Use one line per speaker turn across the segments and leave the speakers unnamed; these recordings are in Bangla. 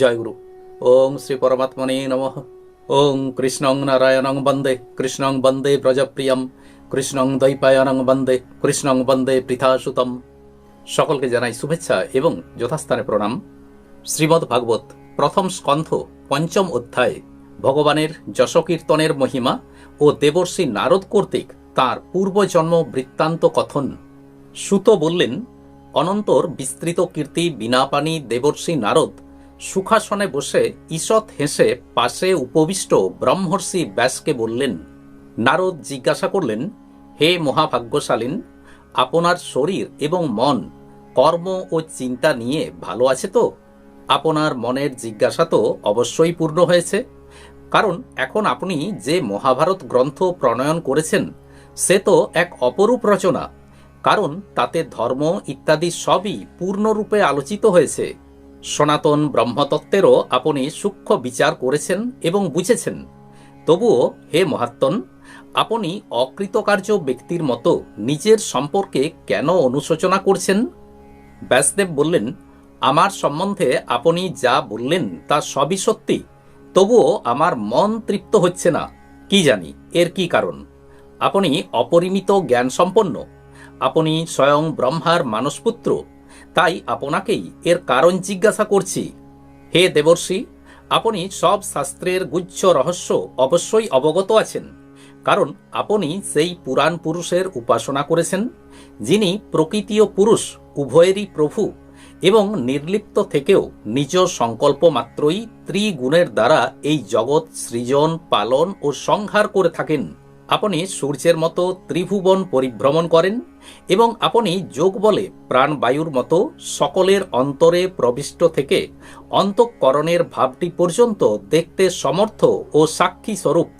জয় গুরু ওং শ্রী পরমাত্মনে নম ওং কৃষ্ণং নারায়ণং বন্দে কৃষ্ণং বন্দে ব্রজপ্রিয়ম কৃষ্ণং দৈপায়নং বন্দে কৃষ্ণং বন্দে পৃথাসুতম সকলকে জানাই শুভেচ্ছা এবং যথাস্থানে প্রণাম শ্রীমদ্ ভাগবত প্রথম স্কন্ধ পঞ্চম অধ্যায়ে ভগবানের যশকীর্তনের মহিমা ও দেবর্ষী নারদ কর্তৃক তাঁর পূর্বজন্ম বৃত্তান্ত কথন সুত বললেন অনন্তর বিস্তৃত কীর্তি বিনাপানি দেবর্ষী নারদ সুখাসনে বসে ঈষৎ হেসে পাশে উপবিষ্ট ব্রহ্মর্ষি ব্যাসকে বললেন নারদ জিজ্ঞাসা করলেন হে মহাভাগ্যশালীন আপনার শরীর এবং মন কর্ম ও চিন্তা নিয়ে ভালো আছে তো আপনার মনের জিজ্ঞাসা তো অবশ্যই পূর্ণ হয়েছে কারণ এখন আপনি যে মহাভারত গ্রন্থ প্রণয়ন করেছেন সে তো এক অপরূপ রচনা কারণ তাতে ধর্ম ইত্যাদি সবই পূর্ণরূপে আলোচিত হয়েছে সনাতন ব্রহ্মতত্ত্বেরও আপনি সূক্ষ্ম বিচার করেছেন এবং বুঝেছেন তবুও হে মহাত্মন আপনি অকৃতকার্য ব্যক্তির মতো নিজের সম্পর্কে কেন অনুশোচনা করছেন ব্যাসদেব বললেন আমার সম্বন্ধে আপনি যা বললেন তা সবই সত্যি তবুও আমার মন তৃপ্ত হচ্ছে না কি জানি এর কি কারণ আপনি অপরিমিত জ্ঞান সম্পন্ন আপনি স্বয়ং ব্রহ্মার মানসপুত্র তাই আপনাকেই এর কারণ জিজ্ঞাসা করছি হে দেবর্ষি আপনি সব শাস্ত্রের গুচ্ছ রহস্য অবশ্যই অবগত আছেন কারণ আপনি সেই পুরাণ পুরুষের উপাসনা করেছেন যিনি প্রকৃতীয় পুরুষ উভয়েরই প্রভু এবং নির্লিপ্ত থেকেও নিজ সংকল্প মাত্রই ত্রিগুণের দ্বারা এই জগৎ সৃজন পালন ও সংহার করে থাকেন আপনি সূর্যের মতো ত্রিভুবন পরিভ্রমণ করেন এবং আপনি যোগ বলে প্রাণবায়ুর মতো সকলের অন্তরে প্রবিষ্ট থেকে অন্তঃকরণের ভাবটি পর্যন্ত দেখতে সমর্থ ও সাক্ষী স্বরূপ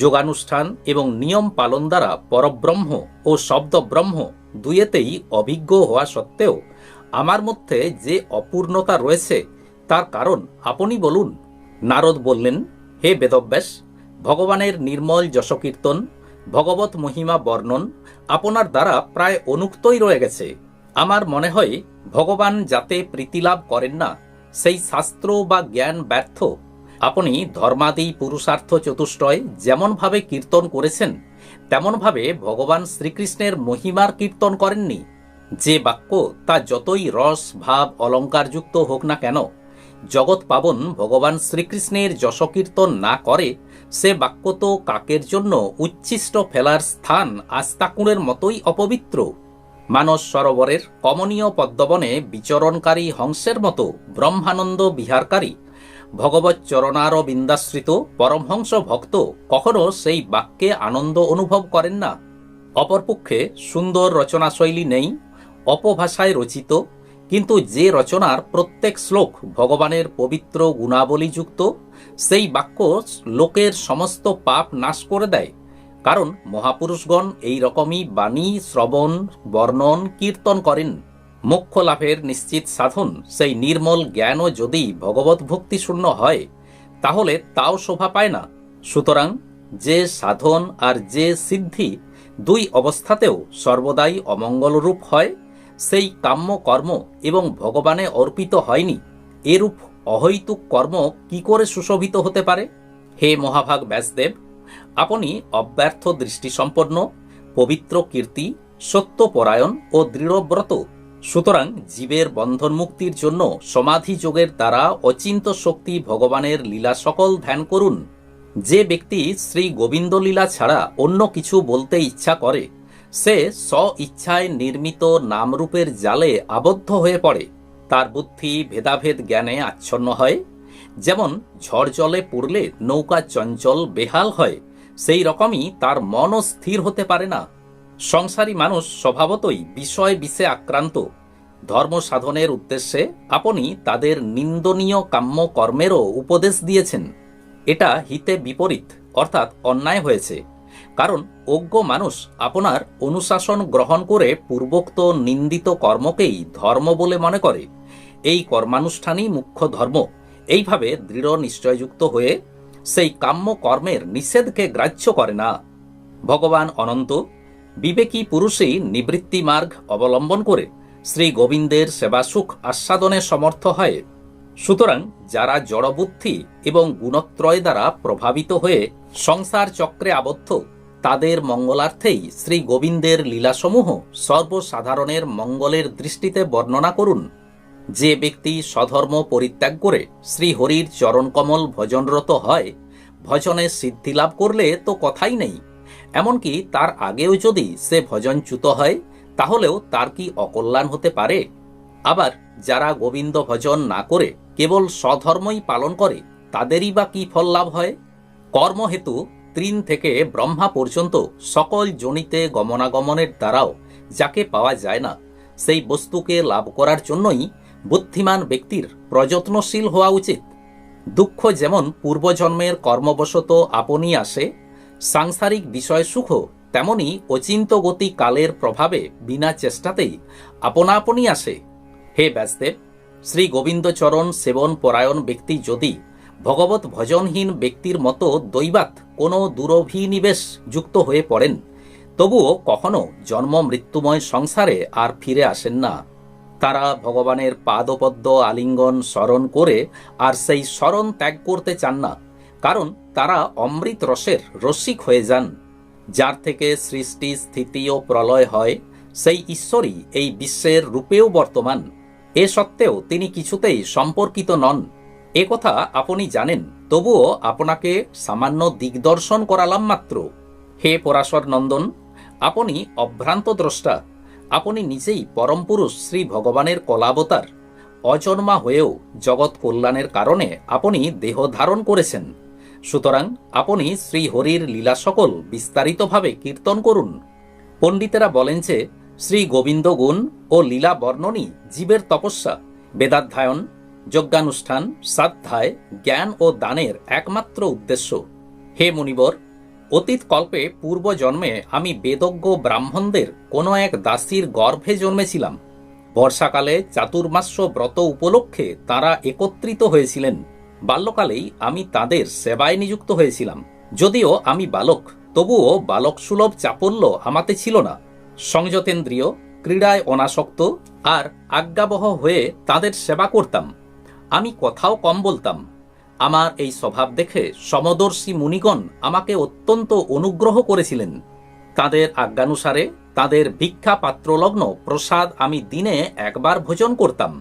যোগানুষ্ঠান এবং নিয়ম পালন দ্বারা পরব্রহ্ম ও শব্দব্রহ্ম দুয়েতেই অভিজ্ঞ হওয়া সত্ত্বেও আমার মধ্যে যে অপূর্ণতা রয়েছে তার কারণ আপনি বলুন নারদ বললেন হে বেদব্যাস ভগবানের নির্মল যশকীর্তন ভগবত মহিমা বর্ণন আপনার দ্বারা প্রায় অনুক্তই রয়ে গেছে আমার মনে হয় ভগবান যাতে প্রীতিলাভ করেন না সেই শাস্ত্র বা জ্ঞান ব্যর্থ আপনি ধর্মাদি পুরুষার্থ চতুষ্টয় যেমনভাবে কীর্তন করেছেন তেমনভাবে ভগবান শ্রীকৃষ্ণের মহিমার কীর্তন করেননি যে বাক্য তা যতই রস ভাব অলঙ্কারযুক্ত হোক না কেন জগৎ পাবন ভগবান শ্রীকৃষ্ণের যশকীর্তন না করে সে বাক্য তো কাকের জন্য উচ্ছিষ্ট ফেলার স্থান আস্তাকুঁড়ের মতোই অপবিত্র মানস সরোবরের কমনীয় পদ্মবনে বিচরণকারী হংসের মতো ব্রহ্মানন্দ বিহারকারী ভগবত চরণার বিন্দাশ্রিত পরমহংস ভক্ত কখনো সেই বাক্যে আনন্দ অনুভব করেন না অপরপক্ষে সুন্দর রচনাশৈলী নেই অপভাষায় রচিত কিন্তু যে রচনার প্রত্যেক শ্লোক ভগবানের পবিত্র গুণাবলীযুক্ত সেই বাক্য লোকের সমস্ত পাপ নাশ করে দেয় কারণ মহাপুরুষগণ এই রকমই বাণী শ্রবণ বর্ণন কীর্তন করেন মোক্ষ লাভের নিশ্চিত সাধন সেই নির্মল জ্ঞানও যদি ভগবত ভক্তিশূন্য হয় তাহলে তাও শোভা পায় না সুতরাং যে সাধন আর যে সিদ্ধি দুই অবস্থাতেও সর্বদাই অমঙ্গলরূপ হয় সেই কাম্য কর্ম এবং ভগবানে অর্পিত হয়নি এরূপ অহৈতুক কর্ম কি করে সুশোভিত হতে পারে হে মহাভাগ ব্যাসদেব আপনি অব্যর্থ দৃষ্টিসম্পন্ন পবিত্র কীর্তি সত্যপরায়ণ ও দৃঢ়ব্রত সুতরাং জীবের বন্ধন মুক্তির জন্য সমাধি যোগের দ্বারা অচিন্ত শক্তি ভগবানের লীলা সকল ধ্যান করুন যে ব্যক্তি শ্রী গোবিন্দ লীলা ছাড়া অন্য কিছু বলতে ইচ্ছা করে সে স ইচ্ছায় নির্মিত নামরূপের জালে আবদ্ধ হয়ে পড়ে তার বুদ্ধি ভেদাভেদ জ্ঞানে আচ্ছন্ন হয় যেমন ঝড় জলে পড়লে নৌকা চঞ্চল বেহাল হয় সেই রকমই তার মনও স্থির হতে পারে না সংসারী মানুষ স্বভাবতই বিষয় বিষে আক্রান্ত ধর্ম সাধনের উদ্দেশ্যে আপনি তাদের নিন্দনীয় কাম্য কর্মেরও উপদেশ দিয়েছেন এটা হিতে বিপরীত অর্থাৎ অন্যায় হয়েছে কারণ অজ্ঞ মানুষ আপনার অনুশাসন গ্রহণ করে পূর্বোক্ত নিন্দিত কর্মকেই ধর্ম বলে মনে করে এই কর্মানুষ্ঠানই মুখ্য ধর্ম এইভাবে দৃঢ় নিশ্চয়যুক্ত হয়ে সেই কাম্য কর্মের নিষেধকে গ্রাহ্য করে না ভগবান অনন্ত বিবেকী পুরুষই নিবৃত্তি মার্গ অবলম্বন করে শ্রী গোবিন্দের সেবাসুখ আস্বাদনে সমর্থ হয় সুতরাং যারা জড়বুদ্ধি এবং গুণত্রয় দ্বারা প্রভাবিত হয়ে সংসার চক্রে আবদ্ধ তাদের মঙ্গলার্থেই শ্রী গোবিন্দের লীলাসমূহ সর্বসাধারণের মঙ্গলের দৃষ্টিতে বর্ণনা করুন যে ব্যক্তি সধর্ম পরিত্যাগ করে শ্রীহরির চরণকমল ভজনরত হয় ভজনে সিদ্ধি লাভ করলে তো কথাই নেই এমনকি তার আগেও যদি সে ভজনচ্যুত হয় তাহলেও তার কি অকল্যাণ হতে পারে আবার যারা গোবিন্দ ভজন না করে কেবল সধর্মই পালন করে তাদেরই বা কি ফল লাভ হয় কর্মহেতু ত্রিন থেকে ব্রহ্মা পর্যন্ত সকল জনিতে গমনাগমনের দ্বারাও যাকে পাওয়া যায় না সেই বস্তুকে লাভ করার জন্যই বুদ্ধিমান ব্যক্তির প্রযত্নশীল হওয়া উচিত দুঃখ যেমন পূর্বজন্মের কর্মবশত আপনি আসে সাংসারিক বিষয় সুখ তেমনি অচিন্তগতি কালের প্রভাবে বিনা চেষ্টাতেই আপনা আপনি আসে হে ব্যাসদেব শ্রী গোবিন্দচরণ সেবন পরায়ণ ব্যক্তি যদি ভগবত ভজনহীন ব্যক্তির মতো দৈবাত কোনো দুরভিনিবেশ যুক্ত হয়ে পড়েন তবুও কখনো জন্ম মৃত্যুময় সংসারে আর ফিরে আসেন না তারা ভগবানের পাদপদ্ম আলিঙ্গন স্মরণ করে আর সেই স্মরণ ত্যাগ করতে চান না কারণ তারা অমৃত রসের রসিক হয়ে যান যার থেকে সৃষ্টি স্থিতি ও প্রলয় হয় সেই ঈশ্বরই এই বিশ্বের রূপেও বর্তমান এ সত্ত্বেও তিনি কিছুতেই সম্পর্কিত নন এ কথা আপনি জানেন তবুও আপনাকে সামান্য দিগদর্শন করালাম মাত্র হে পরাশর নন্দন আপনি অভ্রান্ত দ্রষ্টা আপনি নিজেই পরমপুরুষ শ্রী ভগবানের কলাবতার অজন্মা হয়েও জগৎ কল্যাণের কারণে আপনি দেহ ধারণ করেছেন সুতরাং আপনি শ্রীহরির লীলা সকল বিস্তারিতভাবে কীর্তন করুন পণ্ডিতেরা বলেন যে শ্রী গোবিন্দ গুণ ও লীলা বর্ণনী জীবের তপস্যা বেদাধ্যায়ন যজ্ঞানুষ্ঠান শ্রাদ্ধায় জ্ঞান ও দানের একমাত্র উদ্দেশ্য হে মুনিবর অতীত কল্পে পূর্ব জন্মে আমি বেদজ্ঞ ব্রাহ্মণদের কোনো এক দাসীর গর্ভে জন্মেছিলাম বর্ষাকালে চাতুর্মাস্য ব্রত উপলক্ষে তারা একত্রিত হয়েছিলেন বাল্যকালেই আমি তাদের সেবায় নিযুক্ত হয়েছিলাম যদিও আমি বালক তবুও বালক সুলভ চাপল্য আমাতে ছিল না সংযতেন্দ্রীয় ক্রীড়ায় অনাসক্ত আর আজ্ঞাবহ হয়ে তাদের সেবা করতাম আমি কথাও কম বলতাম আমার এই স্বভাব দেখে সমদর্শী মুনিগণ আমাকে অত্যন্ত অনুগ্রহ করেছিলেন তাদের আজ্ঞানুসারে তাদের ভিক্ষা পাত্রলগ্ন প্রসাদ আমি দিনে একবার ভোজন করতাম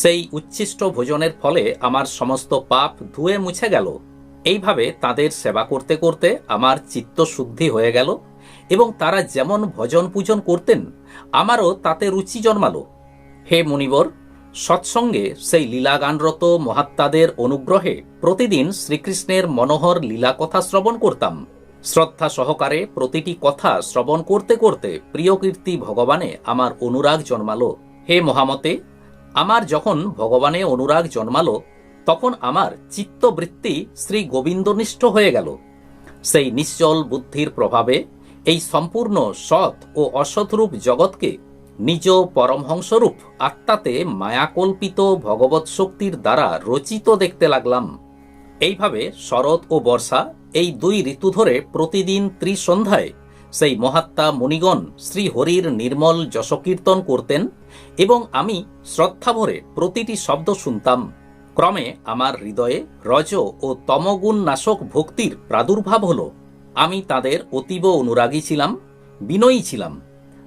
সেই উচ্ছিষ্ট ভোজনের ফলে আমার সমস্ত পাপ ধুয়ে মুছে গেল এইভাবে তাদের সেবা করতে করতে আমার চিত্ত শুদ্ধি হয়ে গেল এবং তারা যেমন ভজন পূজন করতেন আমারও তাতে রুচি জন্মালো হে মুনিবর সৎসঙ্গে সেই লীলাগানরত মহাত্মাদের অনুগ্রহে প্রতিদিন শ্রীকৃষ্ণের মনোহর লীলা কথা শ্রবণ করতাম শ্রদ্ধা সহকারে প্রতিটি কথা শ্রবণ করতে করতে প্রিয়কীর্তি ভগবানে আমার অনুরাগ জন্মালো হে মহামতে আমার যখন ভগবানে অনুরাগ জন্মালো তখন আমার চিত্তবৃত্তি শ্রী গোবিন্দনিষ্ঠ হয়ে গেল সেই নিশ্চল বুদ্ধির প্রভাবে এই সম্পূর্ণ সৎ ও অসৎরূপ জগৎকে নিজ পরমহংস্বরূপ আত্মাতে মায়াকল্পিত ভগবত শক্তির দ্বারা রচিত দেখতে লাগলাম এইভাবে শরৎ ও বর্ষা এই দুই ঋতু ধরে প্রতিদিন ত্রিসন্ধ্যায় সেই মহাত্মা মুনিগণ শ্রীহরির নির্মল যশকীর্তন করতেন এবং আমি শ্রদ্ধাভরে প্রতিটি শব্দ শুনতাম ক্রমে আমার হৃদয়ে রজ ও তমগুণ নাশক ভক্তির প্রাদুর্ভাব হল আমি তাদের অতীব অনুরাগী ছিলাম বিনয়ী ছিলাম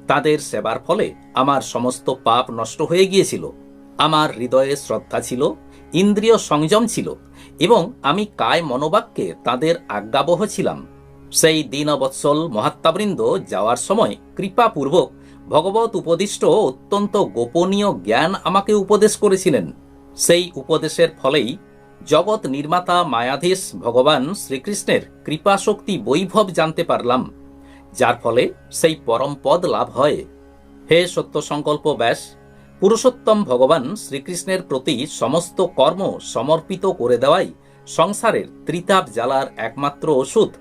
তাদের সেবার ফলে আমার সমস্ত পাপ নষ্ট হয়ে গিয়েছিল আমার হৃদয়ে শ্রদ্ধা ছিল ইন্দ্রিয় সংযম ছিল এবং আমি কায় মনোবাক্যে তাদের আজ্ঞাবহ ছিলাম সেই দিন অবৎসল মহাত্মাবৃন্দ যাওয়ার সময় কৃপাপূর্বক ভগবত উপদিষ্ট অত্যন্ত গোপনীয় জ্ঞান আমাকে উপদেশ করেছিলেন সেই উপদেশের ফলেই জগৎ নির্মাতা মায়াধীশ ভগবান শ্রীকৃষ্ণের কৃপাশক্তি বৈভব জানতে পারলাম যার ফলে সেই পরম পদ লাভ হয় হে সত্য সংকল্প ব্যাস পুরুষোত্তম ভগবান শ্রীকৃষ্ণের প্রতি সমস্ত কর্ম সমর্পিত করে দেওয়াই সংসারের ত্রিতাপ জ্বালার একমাত্র ওষুধ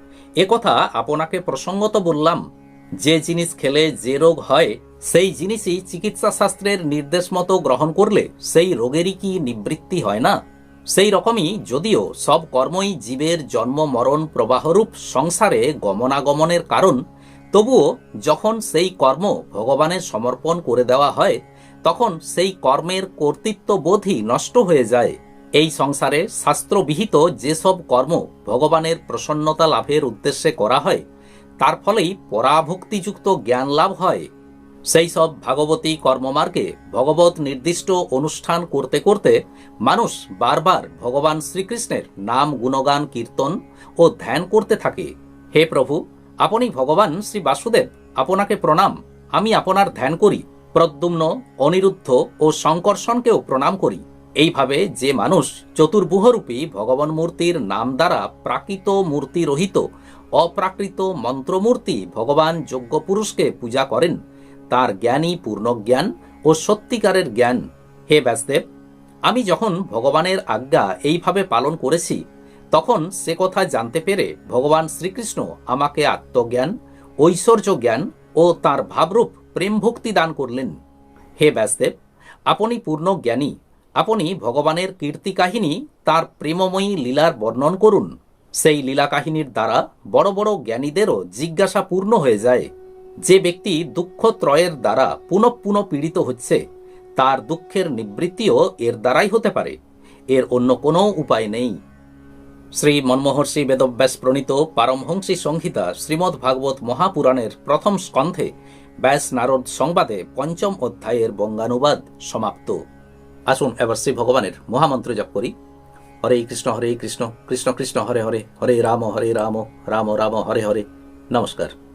একথা আপনাকে প্রসঙ্গত বললাম যে জিনিস খেলে যে রোগ হয় সেই জিনিসই চিকিৎসাশাস্ত্রের নির্দেশ মতো গ্রহণ করলে সেই রোগেরই কি নিবৃত্তি হয় না সেই রকমই যদিও সব কর্মই জীবের জন্ম মরণ প্রবাহরূপ সংসারে গমনাগমনের কারণ তবুও যখন সেই কর্ম ভগবানের সমর্পণ করে দেওয়া হয় তখন সেই কর্মের কর্তৃত্ববোধই নষ্ট হয়ে যায় এই সংসারে শাস্ত্রবিহিত যেসব কর্ম ভগবানের প্রসন্নতা লাভের উদ্দেশ্যে করা হয় তার ফলেই পরাভক্তিযুক্ত জ্ঞান লাভ হয় সেই সব ভাগবতী কর্মমার্গে ভগবত নির্দিষ্ট অনুষ্ঠান করতে করতে মানুষ বারবার ভগবান শ্রীকৃষ্ণের নাম গুণগান কীর্তন ও ধ্যান করতে থাকে হে প্রভু আপনি ভগবান শ্রী বাসুদেব আপনাকে প্রণাম আমি আপনার ধ্যান করি প্রদ্যুম্ন অনিরুদ্ধ ও শঙ্কর্ষণকেও প্রণাম করি এইভাবে যে মানুষ চতুর্বুহরূপী ভগবান মূর্তির নাম দ্বারা প্রাকৃত মূর্তি রহিত অপ্রাকৃত মন্ত্রমূর্তি ভগবান যোগ্য পুরুষকে পূজা করেন তার জ্ঞানী পূর্ণ জ্ঞান ও সত্যিকারের জ্ঞান হে ব্যাসদেব আমি যখন ভগবানের আজ্ঞা এইভাবে পালন করেছি তখন সে কথা জানতে পেরে ভগবান শ্রীকৃষ্ণ আমাকে আত্মজ্ঞান ঐশ্বর্য জ্ঞান ও তার ভাবরূপ প্রেম ভক্তি দান করলেন হে ব্যাসদেব আপনি পূর্ণ জ্ঞানী আপনি ভগবানের কীর্তি কাহিনী তার প্রেমময়ী লীলার বর্ণন করুন সেই লীলা কাহিনীর দ্বারা বড় বড় জ্ঞানীদেরও জিজ্ঞাসা পূর্ণ হয়ে যায় যে ব্যক্তি দুঃখ ত্রয়ের দ্বারা পুনঃ পুনঃ পীড়িত হচ্ছে তার দুঃখের নিবৃত্তিও এর দ্বারাই হতে পারে এর অন্য কোনো উপায় নেই শ্রী মনমোহর্ষি বেদব্যাস প্রণীত পারমহংসী সংহিতা শ্রীমদ্ ভাগবত মহাপুরাণের প্রথম স্কন্ধে ব্যাস নারদ সংবাদে পঞ্চম অধ্যায়ের বঙ্গানুবাদ সমাপ্ত আসুন এবার শ্রী ভগবানের মহামন্ত্র জপ করি হরে কৃষ্ণ হরে কৃষ্ণ কৃষ্ণ কৃষ্ণ হরে হরে হরে রাম হরে রাম রাম রাম হরে হরে নমস্কার